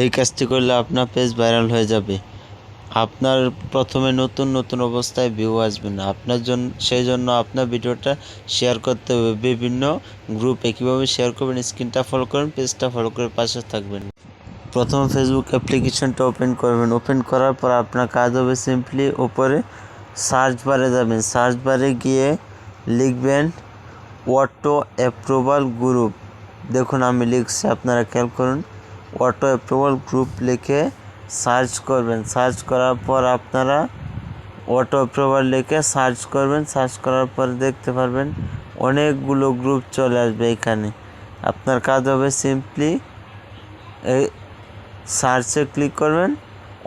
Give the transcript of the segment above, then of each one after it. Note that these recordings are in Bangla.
এই কাজটি করলে আপনার পেজ ভাইরাল হয়ে যাবে। আপনার প্রথমে নতুন নতুন অবস্থায় ভিউ আসবে না। আপনার জন্য সেই জন্য আপনার ভিডিওটা শেয়ার করতে হবে। বিভিন্ন গ্রুপে কীভাবে শেয়ার করবেন স্ক্রিনটা ফলো করবেন পেজটা ফলো করে পাশে থাকবেন। প্রথমে ফেসবুক অ্যাপ্লিকেশনটা ওপেন করবেন। ওপেন করার পর আপনার কাজ হবে সিম্পলি ওপরে সার্চ বারে যাবেন। সার্চ বারে গিয়ে লিখবেন অটো অ্যাপ্রুভাল গ্রুপ দেখুন, আমি লিখছি, আপনারা খেয়াল করুন। অটো অ্যাপ্রুভাল গ্রুপ লিখে সার্চ করবেন। সার্চ করার পর আপনারা অটো অ্যাপ্রুভাল লিখে সার্চ করবেন। সার্চ করার পর দেখতে পারবেন অনেকগুলো গ্রুপ চলে আসবে এখানে। আপনার কাজ হবে সিম্পলি এই সার্চে ক্লিক করবেন।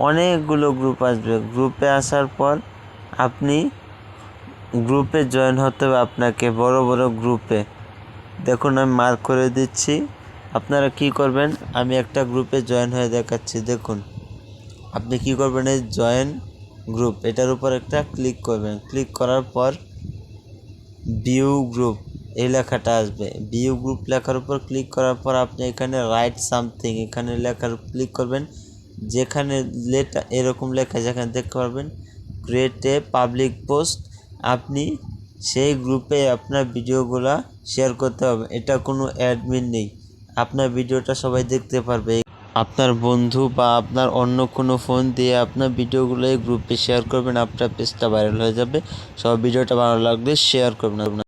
অনেকগুলো গ্রুপ আসবে। গ্রুপে আসার পর আপনি গ্রুপে জয়েন হতে হবে আপনাকে বড় বড় গ্রুপে দেখুন আমি মার্ক করে দিচ্ছি। আপনারা কি করবেন? আমি একটা গ্রুপে জয়েন হয়ে দেখাচ্ছি, দেখুন। আপনি কি করবেন এই জয়েন গ্রুপ এটার উপর একটা ক্লিক করবেন। ক্লিক করার পর ভিউ গ্রুপ এই লেখাটা আসবে। ভিউ গ্রুপ লেখার উপর ক্লিক করার পর আপনি এখানে রাইট সামথিং এখানে লেখার ক্লিক করবেন। যেখানে লেটা, এরকম লেখা, যেখানে দেখতে পারবেন ক্রিয়েট পাবলিক পোস্ট আপনি সেই গ্রুপে আপনার ভিডিওগুলো শেয়ার করতে হবে। এটা কোনো অ্যাডমিন নেই। আপনার ভিডিওটা সবাই দেখতে পারবে। আপনার বন্ধু বা আপনার অন্য কোনো ফোন দিয়ে আপনার ভিডিওগুলো গ্রুপে শেয়ার করবেন, আপনার পেজটা ভাইরাল হয়ে যাবে। সব ভিডিওটা ভালো লাগলে শেয়ার করবেন।